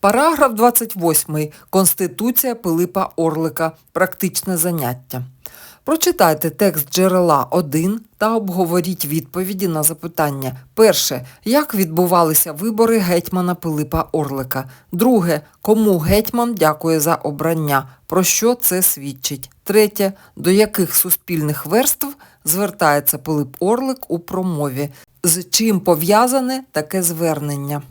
Параграф 28. Конституція Пилипа Орлика. Практичне заняття. Прочитайте текст джерела 1 та обговоріть відповіді на запитання. Перше. Як відбувалися вибори гетьмана Пилипа Орлика? Друге. Кому гетьман дякує за обрання? Про що це свідчить? Третє. До яких суспільних верств звертається Пилип Орлик у промові? З чим пов'язане таке звернення?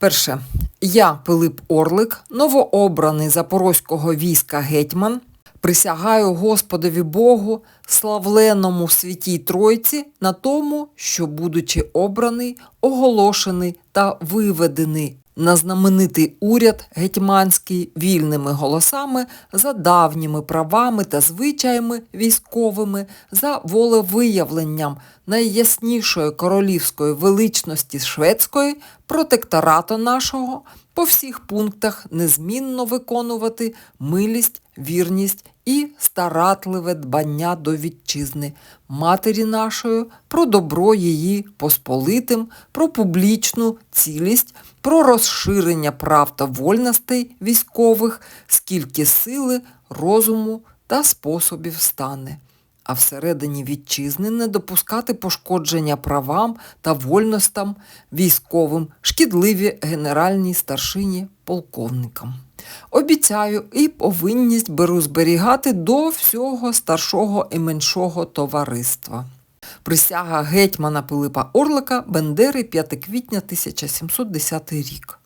Перше. Я, Пилип Орлик, новообраний Запорозького війська гетьман, присягаю Господові Богу, славленому в святій Тройці, на тому, що, будучи обраний, оголошений та виведений на знаменитий уряд гетьманський вільними голосами, за давніми правами та звичаями військовими, за волевиявленням найяснішої королівської величності шведської, протекторату нашого, по всіх пунктах незмінно виконувати милість, вірність і старатливе дбання до вітчизни, матері нашої, про добро її посполитим, про публічну цілість, про розширення прав та вольностей військових, скільки сили, розуму та способів стане. А всередині вітчизни не допускати пошкодження правам та вольностям військовим, шкідливі генеральній старшині полковникам. Обіцяю і повинність беру зберігати до всього старшого і меншого товариства. Присяга гетьмана Пилипа Орлика Бендери 5 квітня 1710 рік.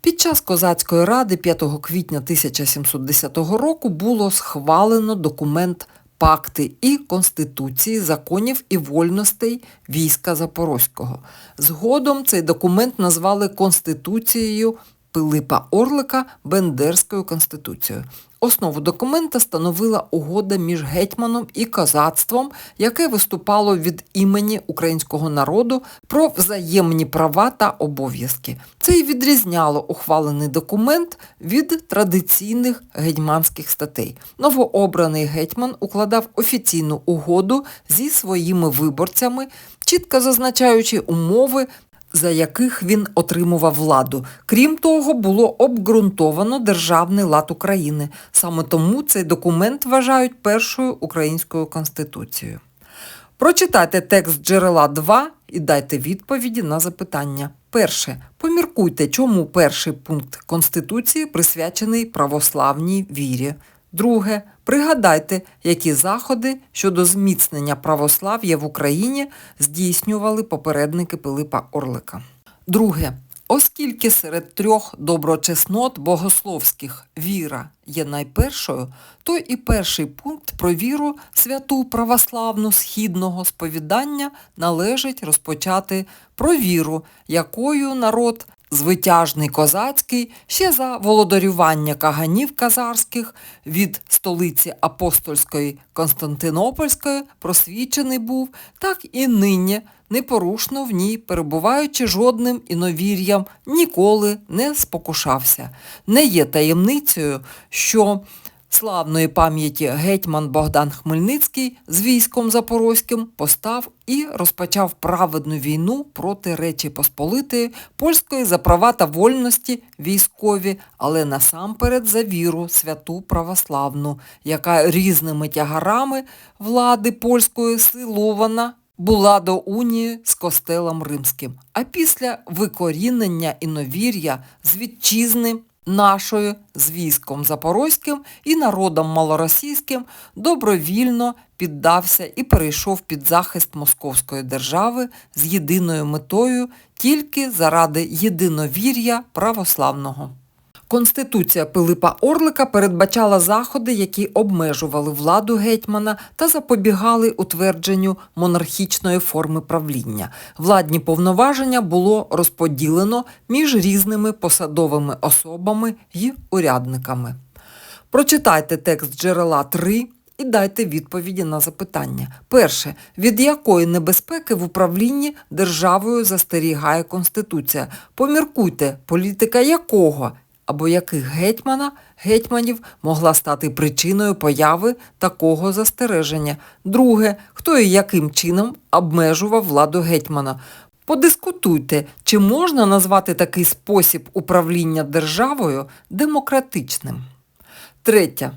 Під час Козацької ради 5 квітня 1710 року було схвалено документ пакти і Конституції, законів і вольностей війська Запорозького. Згодом цей документ назвали Конституцією Пилипа Орлика Бендерською конституцією. Основу документа становила угода між гетьманом і козацтвом, яке виступало від імені українського народу про взаємні права та обов'язки. Це й відрізняло ухвалений документ від традиційних гетьманських статей. Новообраний гетьман укладав офіційну угоду зі своїми виборцями, чітко зазначаючи умови за яких він отримував владу. Крім того, було обґрунтовано державний лад України. Саме тому цей документ вважають першою українською конституцією. Прочитайте текст джерела 2 і дайте відповіді на запитання. Перше. Поміркуйте, чому перший пункт Конституції присвячений православній вірі. Друге. Пригадайте, які заходи щодо зміцнення православ'я в Україні здійснювали попередники Пилипа Орлика. Друге. Оскільки серед трьох доброчеснот богословських віра є найпершою, то і перший пункт про віру святу православну східного сповідання належить розпочати про віру, якою народ Звитяжний козацький ще за володарювання каганів казарських від столиці апостольської Константинопольської просвічений був, так і нині непорушно в ній, перебуваючи жодним іновір'ям, ніколи не спокушався. Не є таємницею, що славної пам'яті гетьман Богдан Хмельницький з військом Запорозьким постав і розпочав праведну війну проти Речі Посполитої, польської за права та вольності військові, але насамперед за віру святу православну, яка різними тягарами влади польської силована була до унії з костелом римським. А після викорінення іновір'я з вітчизни нашою з військом запорозьким і народом малоросійським добровільно піддався і перейшов під захист Московської держави з єдиною метою тільки заради єдиновір'я православного. Конституція Пилипа Орлика передбачала заходи, які обмежували владу гетьмана та запобігали утвердженню монархічної форми правління. Владні повноваження було розподілено між різними посадовими особами й урядниками. Прочитайте текст джерела 3 і дайте відповіді на запитання. Перше. Від якої небезпеки в управлінні державою застерігає Конституція? Поміркуйте, політика якого або яких гетьмана гетьманів могла стати причиною появи такого застереження. Друге, хто і яким чином обмежував владу гетьмана. Подискутуйте, чи можна назвати такий спосіб управління державою демократичним. Третє.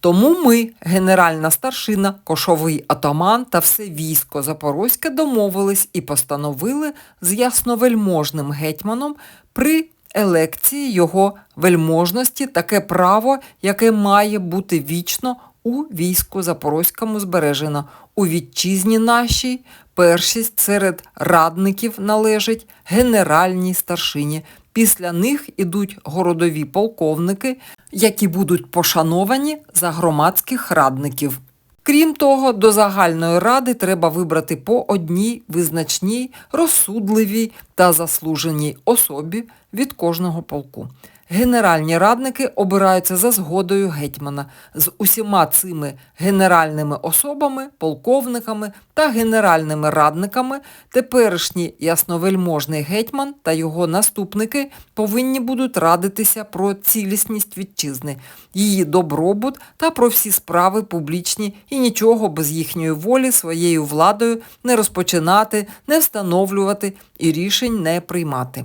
Тому ми, генеральна старшина, кошовий атаман та все військо Запорозьке домовились і постановили з ясновельможним гетьманом при елекції його вельможності таке право, яке має бути вічно у війську Запорозькому збережено. У вітчизні нашій першість серед радників належить генеральній старшині. Після них ідуть городові полковники, які будуть пошановані за громадських радників. Крім того, до загальної ради треба вибрати по одній визначній, розсудливій та заслуженій особі від кожного полку. Генеральні радники обираються за згодою гетьмана з усіма цими генеральними особами, полковниками та генеральними радниками. Теперішній ясновельможний гетьман та його наступники повинні будуть радитися про цілісність вітчизни, її добробут та про всі справи публічні і нічого без їхньої волі своєю владою не розпочинати, не встановлювати і рішень не приймати.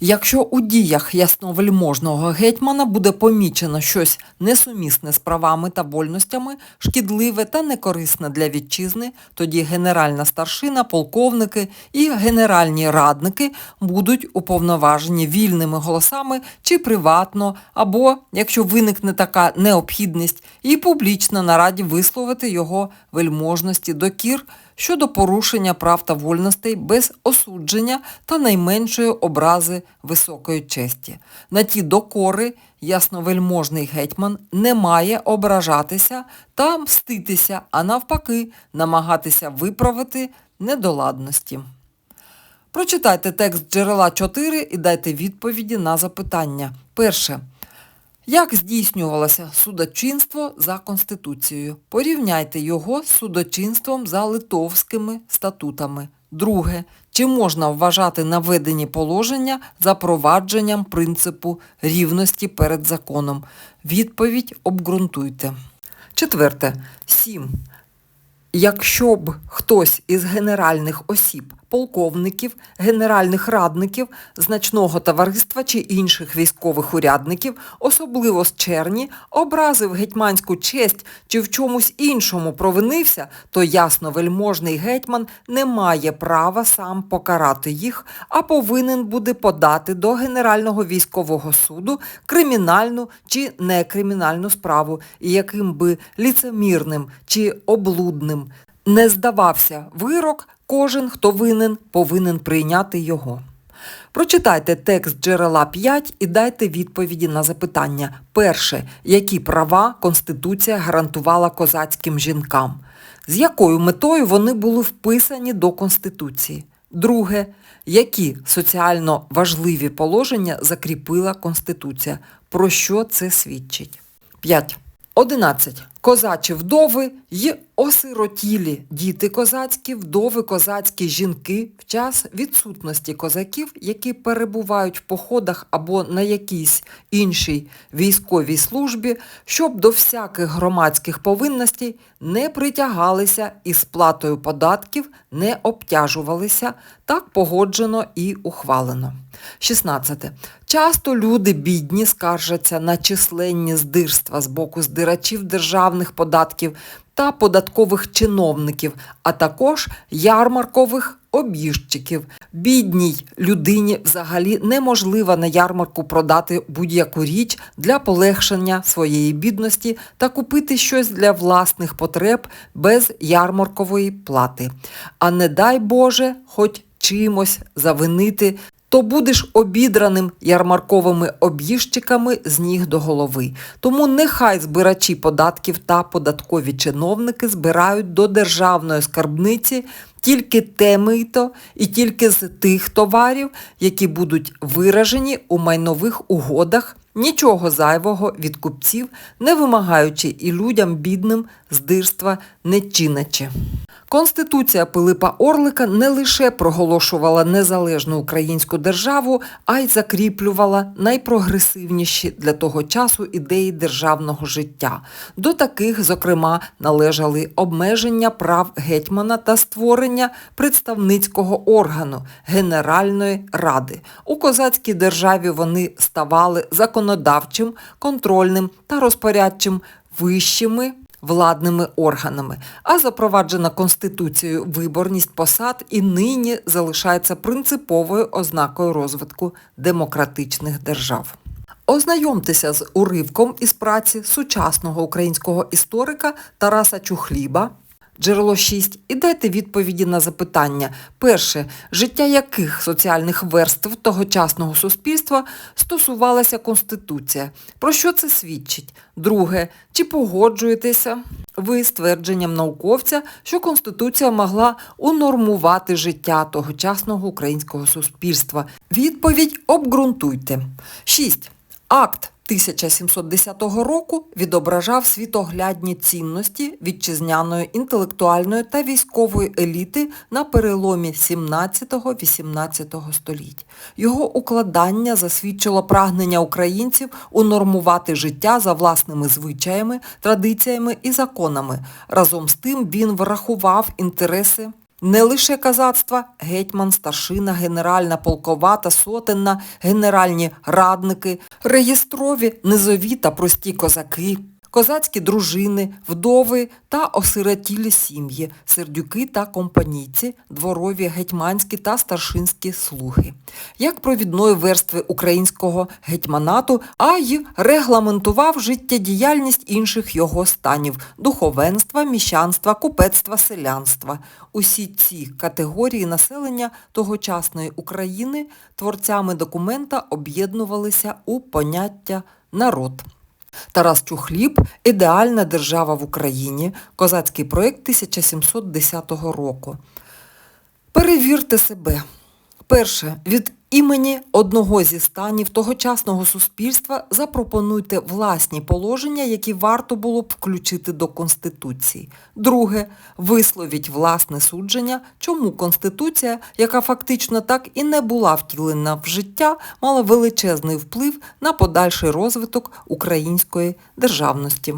Якщо у діях ясновельможного гетьмана буде помічено щось несумісне з правами та вольностями, шкідливе та некорисне для вітчизни, тоді генеральна старшина, полковники і генеральні радники будуть уповноважені вільними голосами чи приватно, або, якщо виникне така необхідність, і публічно на раді висловити його вельможності докір щодо порушення прав та вольностей без осудження та найменшої образи високої честі. На ті докори ясновельможний гетьман не має ображатися та мститися, а навпаки, намагатися виправити недоладності. Прочитайте текст джерела 4 і дайте відповіді на запитання. Перше. Як здійснювалося судочинство за Конституцією? Порівняйте його з судочинством за литовськими статутами. Друге. Чи можна вважати наведені положення запровадженням принципу рівності перед законом? Відповідь обґрунтуйте. Четверте. 7. Якщо б хтось із генеральних осіб, полковників, генеральних радників, значного товариства чи інших військових урядників, особливо з черні, образив гетьманську честь чи в чомусь іншому провинився, то ясно вельможний гетьман не має права сам покарати їх, а повинен буде подати до Генерального військового суду кримінальну чи некримінальну справу, яким би ліцемірним чи облудним не здавався вирок, кожен, хто винен, повинен прийняти його. Прочитайте текст джерела 5 і дайте відповіді на запитання. Перше, які права Конституція гарантувала козацьким жінкам? З якою метою вони були вписані до Конституції? Друге, які соціально важливі положення закріпила Конституція? Про що це свідчить? 5. 11. Козачі вдови й осиротілі діти козацькі, вдови козацькі жінки в час відсутності козаків, які перебувають в походах або на якійсь іншій військовій службі, щоб до всяких громадських повинностей не притягалися і сплатою податків не обтяжувалися, так погоджено і ухвалено. 16. Часто люди бідні скаржаться на численні здирства з боку здирачів державних податків та податкових чиновників, а також ярмаркових обіжчиків. Бідній людині взагалі неможливо на ярмарку продати будь-яку річ для полегшення своєї бідності та купити щось для власних потреб без ярмаркової плати. А не дай Боже, хоч чимось завинити то будеш обідраним ярмарковими об'їжчиками з ніг до голови. Тому нехай збирачі податків та податкові чиновники збирають до державної скарбниці тільки те мито і тільки з тих товарів, які будуть виражені у майнових угодах, нічого зайвого від купців, не вимагаючи і людям бідним здирства не чинячи. Конституція Пилипа Орлика не лише проголошувала незалежну українську державу, а й закріплювала найпрогресивніші для того часу ідеї державного життя. До таких, зокрема, належали обмеження прав гетьмана та створення представницького органу Генеральної ради. У козацькій державі вони ставали законодавчим, контрольним та розпорядчим вищими владними органами, а запроваджена Конституцією виборність посад і нині залишається принциповою ознакою розвитку демократичних держав. Ознайомтеся з уривком із праці сучасного українського історика Тараса Чухліба. Джерело 6. І дайте відповіді на запитання. Перше. Життя яких соціальних верств тогочасного суспільства стосувалася Конституція? Про що це свідчить? Друге. Чи погоджуєтеся ви з твердженням науковця, що Конституція могла унормувати життя тогочасного українського суспільства? Відповідь обґрунтуйте. 6. Акт 1710 року відображав світоглядні цінності вітчизняної інтелектуальної та військової еліти на переломі 17-18 століть. Його укладання засвідчило прагнення українців унормувати життя за власними звичаями, традиціями і законами. Разом з тим він врахував інтереси не лише казацтва, гетьман, старшина, генеральна полкова та сотенна, генеральні радники, реєстрові, низові та прості козаки, козацькі дружини, вдови та осиротілі сім'ї, сердюки та компанійці, дворові, гетьманські та старшинські слуги. Як провідної верстви українського гетьманату, а й регламентував життєдіяльність інших його станів – духовенства, міщанства, купецтва, селянства. Усі ці категорії населення тогочасної України творцями документа об'єднувалися у поняття «народ». Тарас Чухліб Ідеальна держава в Україні. Козацький проєкт 1710 року. Перевірте себе. Перше, від імені одного зі станів тогочасного суспільства запропонуйте власні положення, які варто було б включити до Конституції. Друге, висловіть власне судження, чому Конституція, яка фактично так і не була втілена в життя, мала величезний вплив на подальший розвиток української державності.